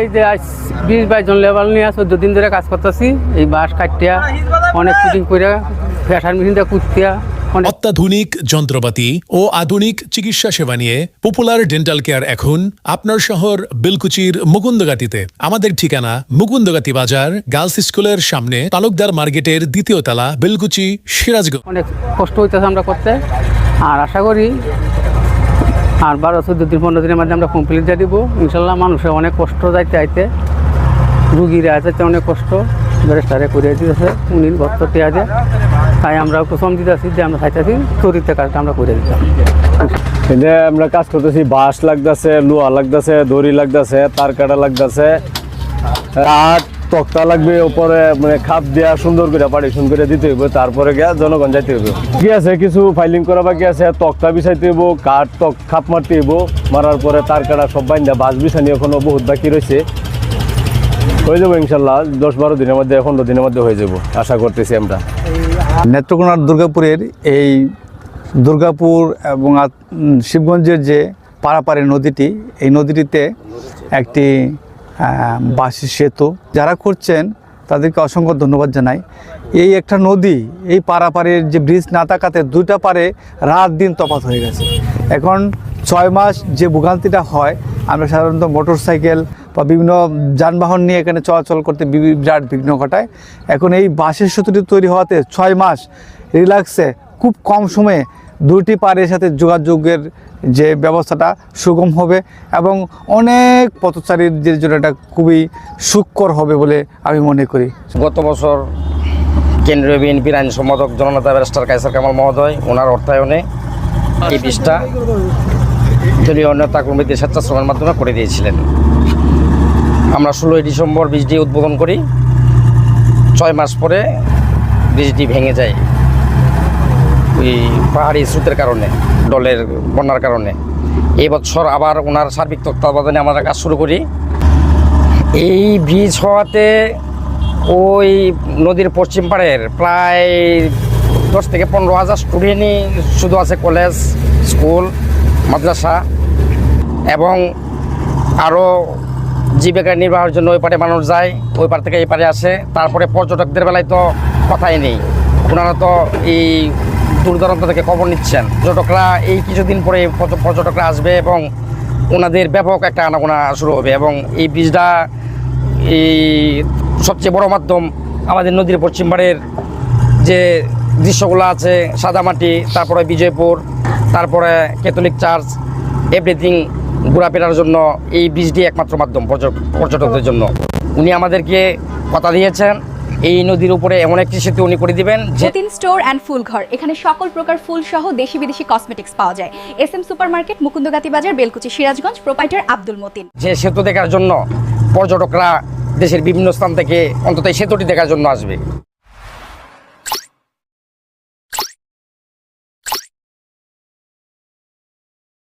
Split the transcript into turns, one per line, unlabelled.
এই যে আজ বিশ বাইশ জন লেবার নিয়ে চোদ্দ দিন ধরে কাজ করতেছি। এই বাঁশ কাটিয়া অনেক ফিটিং করে ফ্যাশন মেশিন দিয়ে কুত্তিয়া
অত্যাধুনিক যন্ত্রপাতি ও আধুনিক চিকিৎসা সেবা নিয়ে পপুলার ডেন্টাল কেয়ার এখন আপনার শহর বিলকুচির মুকুন্দগাতিতে। আমাদের ঠিকানা মুকুন্দগাতি বাজার গার্লস স্কুলের সামনে তালুকদার মার্কেটের দ্বিতীয় তলা বিলকুচি সিরাজগঞ্জ।
অনেক কষ্ট হইতেছে আমরা করতে। আর আশা করি আর বারো দু দিন পনেরো দিনের মধ্যে আমরা কমপ্লিট দিয়ে দিব। ইনশাল্লাহ মানুষের অনেক কষ্ট যাইতে আইতে, রুগীরা আছে অনেক কষ্ট, ব্যারেস্টারে করিয়ে দিতেছে, উনি ভক্তটি আছে তাই আমরা কুসম দিতেছি যে আমরা চাইতেছি চরিত্রের কাজটা আমরা করে দিতাম।
আমরা কাজ করতেছি, বাঁশ লাগতেছে, লোহা লাগতেছে, দড়ি লাগতেছে, তার কাটা লাগতেছে। কাঠ, তক্তা লাগবে উপরে মানে খাপ দেওয়া সুন্দর করে পার্টিশন করে দিতে হইব, তারপরে গিয়া জনগণ যাইতে হইব। কি আছে? কিছু ফাইলিং করা বাকি আছে, তক্তা বিছাইতে হইব, কাঠ, তক, খাপ মারতে হইব, মারার পরে তার কাটা সব বাইন্দা বাঁশ বিছানি এখনও বহুত বাকি রয়েছে হয়ে যাব ইনশাল্লাহ, দশ বারো দিনের মধ্যে, পনেরো দিনের মধ্যে হয়ে যাব, আশা করতেছি আমরা।
নেত্রকোনার দুর্গাপুরের এই দুর্গাপুর এবং শিবগঞ্জের যে পারাপাড়ি নদীটি, এই নদীটিতে একটি বাঁশের সেতু। যারা করছেন তাদেরকে অসংখ্য ধন্যবাদ জানাই। এই একটা নদী, এই পারাপাড়ির যে ব্রিজ না থাকাতে দুইটা পারে রাত দিন তফাৎ হয়ে গেছে। এখন ছয় মাস যে ভোগান্তিটা হয়, আমরা সাধারণত মোটর সাইকেল বা বিভিন্ন যানবাহন নিয়ে এখানে চলাচল করতে বিরাট বিঘ্ন ঘটায়। এখন এই বাঁশের সেতুটি তৈরি হওয়াতে ছয় মাস রিল্যাক্সে খুব কম সময়ে দুটি পাড়ের সাথে যোগাযোগের যে ব্যবস্থাটা সুগম হবে এবং অনেক পথচারীর জন্য এটা খুবই সুখকর হবে বলে আমি মনে করি।
গত বছর কেন্দ্রীয় বিএনপির আইন সম্পাদক জননেতা ব্যারিস্টার কাইসার কামাল মহোদয়, ওনার অর্থায়নে এই বিষটা দলীয় নেতা কর্মীদের স্বেচ্ছাশ্রমের মাধ্যমে করে দিয়েছিলেন। আমরা ষোলোই ডিসেম্বর বীজটি উদ্বোধন করি। ছয় মাস পরে বীজটি ভেঙে যায়। ওই পাহাড়ি স্রোতের কারণে, ডলের বন্যার কারণে। এই বছর আবার ওনার সার্বিক তত্ত্বাবধানে আমরা কাজ শুরু করি। এই ব্রিজ হওয়াতে ওই নদীর পশ্চিম পাড়ের প্রায় দশ থেকে পনেরো হাজার স্টুডেন্টই শুধু আছে কলেজ, স্কুল, মাদ্রাসা এবং আরও জীবিকা নির্বাহের জন্য ওই পারে মানুষ যায়, ওই পার থেকে এই পারে আসে। তারপরে পর্যটকদের বেলায় তো কথাই নেই। ওনারা তো এই দূর দূরান্ত থেকে খবর নিচ্ছেন। পর্যটকরা এই কিছুদিন পরে পর্যটকরা আসবে এবং ওনাদের ব্যাপক একটা আনাগোনা শুরু হবে এবং এই ব্রিজটা এই সবচেয়ে বড় মাধ্যম আমাদের নদীর পশ্চিম পাড়ের যে দৃশ্যগুলো আছে, সাদামাটি, তারপরে বিজয়পুর, তারপরে ক্যাথলিক চার্চ, এভরিথিং ঘোরাফেরার জন্য এই ব্রিজটি একমাত্র মাধ্যম পর্যটকদের জন্য। উনি আমাদেরকে কথা দিয়েছেন। এই নদীর উপরে এমন একটি সেতু উনি করে দিবেন
যতীন স্টোর অ্যান্ড ফুল ঘর। এখানে সকল প্রকার ফুল সহ দেশি বিদেশি কসমেটিক্স পাওয়া যায়। S M super market Mukundagati বাজার বেলকুচি সিরাজগঞ্জ প্রোপাইটার আব্দুল মতিন।
যে সেতু দেখার জন্য পর্যটকরা দেশের বিভিন্ন স্থান থেকে অন্তত এই সেতুটি দেখার জন্য আসবে।